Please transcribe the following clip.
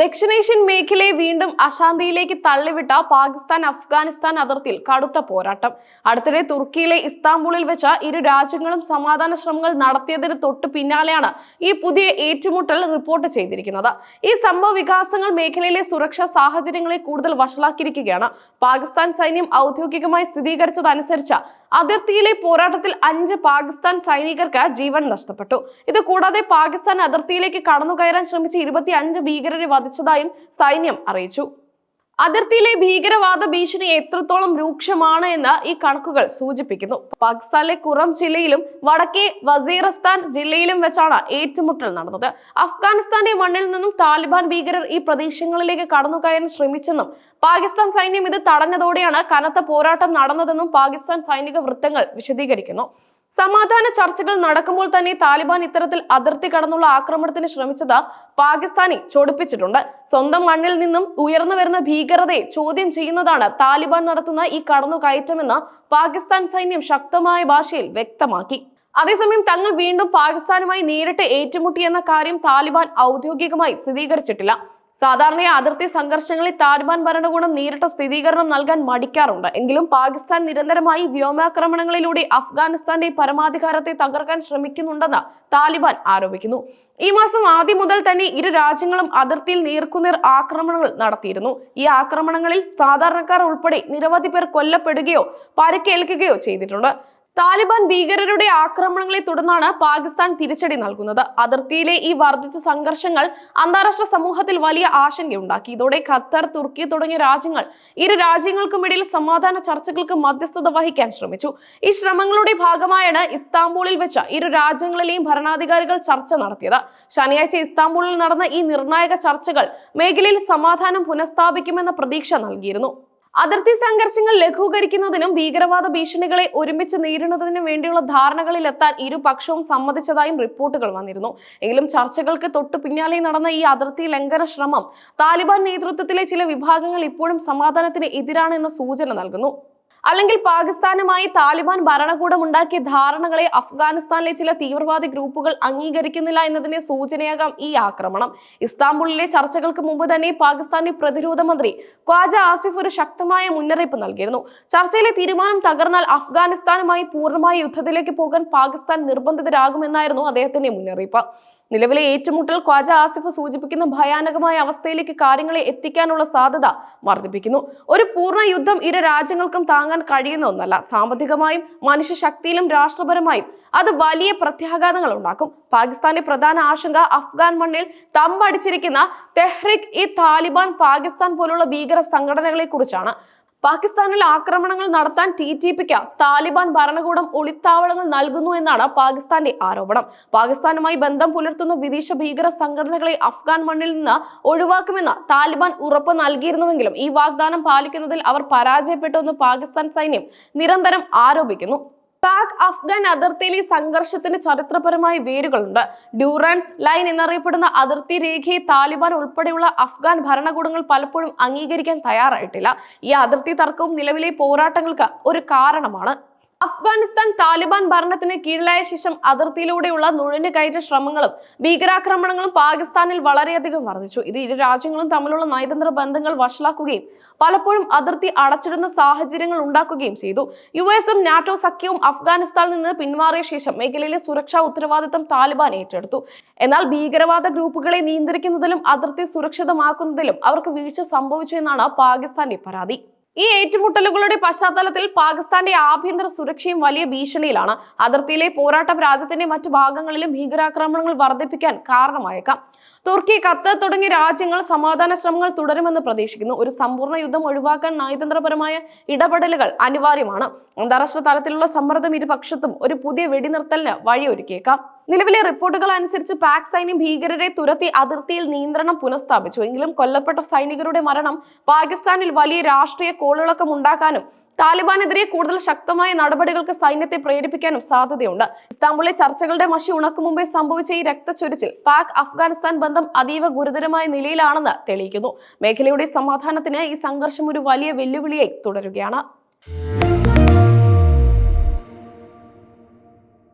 ദക്ഷിണേഷ്യൻ മേഖലയെ വീണ്ടും അശാന്തിയിലേക്ക് തള്ളിവിട്ട പാകിസ്ഥാൻ അഫ്ഗാനിസ്ഥാൻ അതിർത്തിയിൽ കടുത്ത പോരാട്ടം. അടുത്തിടെ തുർക്കിയിലെ ഇസ്താംബൂളിൽ വെച്ച് ഇരു രാജ്യങ്ങളും സമാധാന ശ്രമങ്ങൾ നടത്തിയതിന് തൊട്ടു പിന്നാലെയാണ് ഈ പുതിയ ഏറ്റുമുട്ടൽ റിപ്പോർട്ട് ചെയ്തിരിക്കുന്നത്. ഈ സംഭവ വികാസങ്ങൾ മേഖലയിലെ സുരക്ഷാ സാഹചര്യങ്ങളെ കൂടുതൽ വഷളാക്കിയിരിക്കുകയാണ്. പാകിസ്ഥാൻ സൈന്യം ഔദ്യോഗികമായി സ്ഥിരീകരിച്ചതനുസരിച്ച് അതിർത്തിയിലെ പോരാട്ടത്തിൽ അഞ്ച് പാകിസ്ഥാൻ സൈനികർക്ക് ജീവൻ നഷ്ടപ്പെട്ടു. ഇത് കൂടാതെ പാകിസ്ഥാൻ അതിർത്തിയിലേക്ക് കടന്നുകയറാൻ ശ്രമിച്ച ഇരുപത്തി അഞ്ച് ഭീകരരെ വധിച്ചതായും സൈന്യം അറിയിച്ചു. അതിർത്തിയിലെ ഭീകരവാദ ഭീഷണി എത്രത്തോളം രൂക്ഷമാണ് എന്ന് ഈ കണക്കുകൾ സൂചിപ്പിക്കുന്നു. പാകിസ്ഥാനിലെ കുറം ജില്ലയിലും വടക്കേ വസീറസ്ഥാൻ ജില്ലയിലും വെച്ചാണ് ഏറ്റുമുട്ടൽ നടന്നത്. അഫ്ഗാനിസ്ഥാന്റെ മണ്ണിൽ നിന്നും താലിബാൻ ഭീകരർ ഈ പ്രദേശങ്ങളിലേക്ക് കടന്നുകയറാൻ ശ്രമിച്ചെന്നും പാകിസ്ഥാൻ സൈന്യം ഇത് തടഞ്ഞതോടെയാണ് കനത്ത പോരാട്ടം നടന്നതെന്നും പാകിസ്ഥാൻ സൈനിക വൃത്തങ്ങൾ വിശദീകരിക്കുന്നു. സമാധാന ചർച്ചകൾ നടക്കുമ്പോൾ തന്നെ താലിബാൻ ഇത്തരത്തിൽ അതിർത്തി കടന്നുള്ള ആക്രമണത്തിന് ശ്രമിച്ചത് പാകിസ്ഥാനെ ചൊടിപ്പിച്ചിട്ടുണ്ട്. സ്വന്തം മണ്ണിൽ നിന്നും ഉയർന്നു വരുന്ന ഭീകരതയെ ചോദ്യം ചെയ്യുന്നതാണ് താലിബാൻ നടത്തുന്ന ഈ കടന്നുകയറ്റമെന്ന് പാകിസ്ഥാൻ സൈന്യം ശക്തമായ ഭാഷയിൽ വ്യക്തമാക്കി. അതേസമയം തങ്ങൾ വീണ്ടും പാകിസ്ഥാനുമായി നേരിട്ട് ഏറ്റുമുട്ടിയെന്ന കാര്യം താലിബാൻ ഔദ്യോഗികമായി സ്ഥിരീകരിച്ചിട്ടില്ല. സാധാരണ അതിർത്തി സംഘർഷങ്ങളിൽ താലിബാൻ ഭരണകൂടം നേരിട്ട സ്ഥിരീകരണം നൽകാൻ മടിക്കാറുണ്ട്. എങ്കിലും പാകിസ്ഥാൻ നിരന്തരമായി വ്യോമാക്രമണങ്ങളിലൂടെ അഫ്ഗാനിസ്ഥാന്റെ പരമാധികാരത്തെ തകർക്കാൻ ശ്രമിക്കുന്നുണ്ടെന്ന് താലിബാൻ ആരോപിക്കുന്നു. ഈ മാസം ആദ്യം മുതൽ തന്നെ ഇരു രാജ്യങ്ങളും അതിർത്തിയിൽ നേർക്കുനേർ ആക്രമണങ്ങൾ നടത്തിയിരുന്നു. ഈ ആക്രമണങ്ങളിൽ സാധാരണക്കാർ ഉൾപ്പെടെ നിരവധി പേർ കൊല്ലപ്പെടുകയോ പരിക്കേൽക്കുകയോ ചെയ്തിട്ടുണ്ട്. താലിബാൻ ഭീകരരുടെ ആക്രമണങ്ങളെ തുടർന്നാണ് പാകിസ്ഥാൻ തിരിച്ചടി നൽകുന്നത്. അതിർത്തിയിലെ ഈ വർദ്ധിച്ച സംഘർഷങ്ങൾ അന്താരാഷ്ട്ര സമൂഹത്തിൽ വലിയ ആശങ്കയുണ്ടാക്കി. ഇതോടെ ഖത്തർ തുർക്കി തുടങ്ങിയ രാജ്യങ്ങൾ ഇരു രാജ്യങ്ങൾക്കുമിടയിൽ സമാധാന ചർച്ചകൾക്ക് മധ്യസ്ഥത വഹിക്കാൻ ശ്രമിച്ചു. ഈ ശ്രമങ്ങളുടെ ഭാഗമായാണ് ഇസ്താംബൂളിൽ വെച്ച് ഇരു രാജ്യങ്ങളിലെയും ഭരണാധികാരികൾ ചർച്ച നടത്തിയത്. ശനിയാഴ്ച ഇസ്താംബൂളിൽ നടന്ന ഈ നിർണായക ചർച്ചകൾ മേഖലയിൽ സമാധാനം പുനഃസ്ഥാപിക്കുമെന്ന പ്രതീക്ഷ നൽകിയിരുന്നു. അതിർത്തി സംഘർഷങ്ങൾ ലഘൂകരിക്കുന്നതിനും ഭീകരവാദ ഭീഷണികളെ ഒരുമിച്ച് നേരിടുന്നതിനും വേണ്ടിയുള്ള ധാരണകളിലെത്താൻ ഇരുപക്ഷവും സമ്മതിച്ചതായും റിപ്പോർട്ടുകൾ വന്നിരുന്നു. എങ്കിലും ചർച്ചകൾക്ക് തൊട്ടു പിന്നാലെ നടന്ന ഈ അതിർത്തി ലംഘന ശ്രമം താലിബാൻ നേതൃത്വത്തിലെ ചില വിഭാഗങ്ങൾ ഇപ്പോഴും സമാധാനത്തിന് എതിരാണ് സൂചന നൽകുന്നു. അല്ലെങ്കിൽ പാകിസ്ഥാനുമായി താലിബാൻ ഭരണകൂടം ഉണ്ടാക്കിയ ധാരണകളെ അഫ്ഗാനിസ്ഥാനിലെ ചില തീവ്രവാദി ഗ്രൂപ്പുകൾ അംഗീകരിക്കുന്നില്ല എന്നതിന്റെ സൂചനയാകാം ഈ ആക്രമണം. ഇസ്താംബുളിലെ ചർച്ചകൾക്ക് മുമ്പ് തന്നെ പാകിസ്ഥാന്റെ പ്രതിരോധ മന്ത്രി ഖ്വാജ ആസിഫ് ഒരു ശക്തമായ മുന്നറിയിപ്പ് നൽകിയിരുന്നു. ചർച്ചയിലെ തീരുമാനം തകർന്നാൽ അഫ്ഗാനിസ്ഥാനുമായി പൂർണമായ യുദ്ധത്തിലേക്ക് പോകാൻ പാകിസ്ഥാൻ നിർബന്ധിതരാകുമെന്നായിരുന്നു അദ്ദേഹത്തിന്റെ മുന്നറിയിപ്പ്. നിലവിലെ ഏറ്റുമുട്ടൽ ഖ്വാജ ആസിഫ് സൂചിപ്പിക്കുന്ന ഭയാനകമായ അവസ്ഥയിലേക്ക് കാര്യങ്ങളെ എത്തിക്കാനുള്ള സാധ്യത വർദ്ധിപ്പിക്കുന്നു. ഒരു പൂർണ യുദ്ധം ഇരു രാജ്യങ്ങൾക്കും താങ്ങാൻ കഴിയുന്ന ഒന്നല്ല. സാമ്പത്തികമായും മനുഷ്യശക്തിയിലും രാഷ്ട്രപരമായും അത് വലിയ പ്രത്യാഘാതങ്ങൾ ഉണ്ടാക്കും. പാകിസ്ഥാന്റെ പ്രധാന ആശങ്ക അഫ്ഗാൻ മണ്ണിൽ തമ്പടിച്ചിരിക്കുന്ന തെഹ്രിക് ഇ താലിബാൻ പാകിസ്ഥാൻ പോലുള്ള ഭീകര സംഘടനകളെ കുറിച്ചാണ് പാകിസ്ഥാനിൽ ആക്രമണങ്ങൾ നടത്താൻ ടി ടി പിക്ക് താലിബാൻ ഭരണകൂടം ഒളിത്താവളങ്ങൾ നൽകുന്നു എന്നാണ് പാകിസ്ഥാന്റെ ആരോപണം. പാകിസ്ഥാനുമായി ബന്ധം പുലർത്തുന്ന വിദേശ ഭീകര സംഘടനകളെ അഫ്ഗാൻ മണ്ണിൽ നിന്ന് ഒഴിവാക്കുമെന്ന് താലിബാൻ ഉറപ്പ് നൽകിയിരുന്നുവെങ്കിലും ഈ വാഗ്ദാനം പാലിക്കുന്നതിൽ അവർ പരാജയപ്പെട്ടുവെന്ന് പാകിസ്ഥാൻ സൈന്യം നിരന്തരം ആരോപിക്കുന്നു. പാക് അഫ്ഗാൻ അതിർത്തിയിലെ സംഘർഷത്തിന് ചരിത്രപരമായ വേരുകളുണ്ട്. ഡ്യൂറൻസ് ലൈൻ എന്നറിയപ്പെടുന്ന അതിർത്തി രേഖയെ താലിബാൻ ഉൾപ്പെടെയുള്ള അഫ്ഗാൻ ഭരണകൂടങ്ങൾ പലപ്പോഴും അംഗീകരിക്കാൻ തയ്യാറായിട്ടില്ല. ഈ അതിർത്തി തർക്കവും നിലവിലെ പോരാട്ടങ്ങൾക്ക് ഒരു കാരണമാണ്. അഫ്ഗാനിസ്ഥാൻ താലിബാൻ ഭരണത്തിന് കീഴിലായ ശേഷം അതിർത്തിയിലൂടെയുള്ള നുഴഞ്ഞുകയറ്റ ശ്രമങ്ങളും ഭീകരാക്രമണങ്ങളും പാകിസ്ഥാനിൽ വളരെയധികം വർദ്ധിച്ചു. ഇത് ഇരു രാജ്യങ്ങളും തമ്മിലുള്ള നയതന്ത്ര ബന്ധങ്ങൾ വഷളാക്കുകയും പലപ്പോഴും അതിർത്തി അടച്ചിടുന്ന സാഹചര്യങ്ങൾ ഉണ്ടാക്കുകയും ചെയ്തു. യു എസും നാറ്റോ സഖ്യവും അഫ്ഗാനിസ്ഥാനിൽ നിന്ന് പിന്മാറിയ ശേഷം മേഖലയിലെ സുരക്ഷാ ഉത്തരവാദിത്തം താലിബാൻ ഏറ്റെടുത്തു. എന്നാൽ ഭീകരവാദ ഗ്രൂപ്പുകളെ നിയന്ത്രിക്കുന്നതിലും അതിർത്തി സുരക്ഷിതമാക്കുന്നതിലും അവർക്ക് വീഴ്ച സംഭവിച്ചു എന്നാണ് പാകിസ്ഥാന്റെ പരാതി. ഈ ഏറ്റുമുട്ടലുകളുടെ പശ്ചാത്തലത്തിൽ പാകിസ്ഥാന്റെ ആഭ്യന്തര സുരക്ഷയും വലിയ ഭീഷണിയിലാണ്. അതിർത്തിയിലെ പോരാട്ടം രാജ്യത്തിന്റെ മറ്റു ഭാഗങ്ങളിലും ഭീകരാക്രമണങ്ങൾ വർദ്ധിപ്പിക്കാൻ കാരണമായേക്കാം. തുർക്കി ഖത്തർ തുടങ്ങിയ രാജ്യങ്ങൾ സമാധാന ശ്രമങ്ങൾ തുടരുമെന്ന് പ്രതീക്ഷിക്കുന്നു. ഒരു സമ്പൂർണ യുദ്ധം ഒഴിവാക്കാൻ നയതന്ത്രപരമായ ഇടപെടലുകൾ അനിവാര്യമാണ്. അന്താരാഷ്ട്ര തലത്തിലുള്ള സമ്മർദ്ദം ഇരുപക്ഷത്തും ഒരു പുതിയ വെടിനിർത്തലിന് വഴിയൊരുക്കിയേക്കാം. നിലവിലെ റിപ്പോർട്ടുകൾ അനുസരിച്ച് പാക് സൈന്യം ഭീകരരെ തുരത്തി അതിർത്തിയിൽ നിയന്ത്രണം പുനഃസ്ഥാപിച്ചു. എങ്കിലും കൊല്ലപ്പെട്ട സൈനികരുടെ മരണം പാകിസ്ഥാനിൽ വലിയ രാഷ്ട്രീയ കോളിളക്കം ഉണ്ടാക്കാനും താലിബാനെതിരെ കൂടുതൽ ശക്തമായ നടപടികൾക്ക് സൈന്യത്തെ പ്രേരിപ്പിക്കാനും സാധ്യതയുണ്ട്. ഇസ്താംബുളിലെ ചർച്ചകളുടെ മഷി ഉണക്കു മുമ്പേ സംഭവിച്ച ഈ രക്തച്ചൊരിച്ചിൽ പാക് അഫ്ഗാനിസ്ഥാൻ ബന്ധം അതീവ ഗുരുതരമായ നിലയിലാണെന്ന് തെളിയിക്കുന്നു. മേഖലയുടെ സമാധാനത്തിന് ഈ സംഘർഷം ഒരു വലിയ വെല്ലുവിളിയായി തുടരുകയാണ്.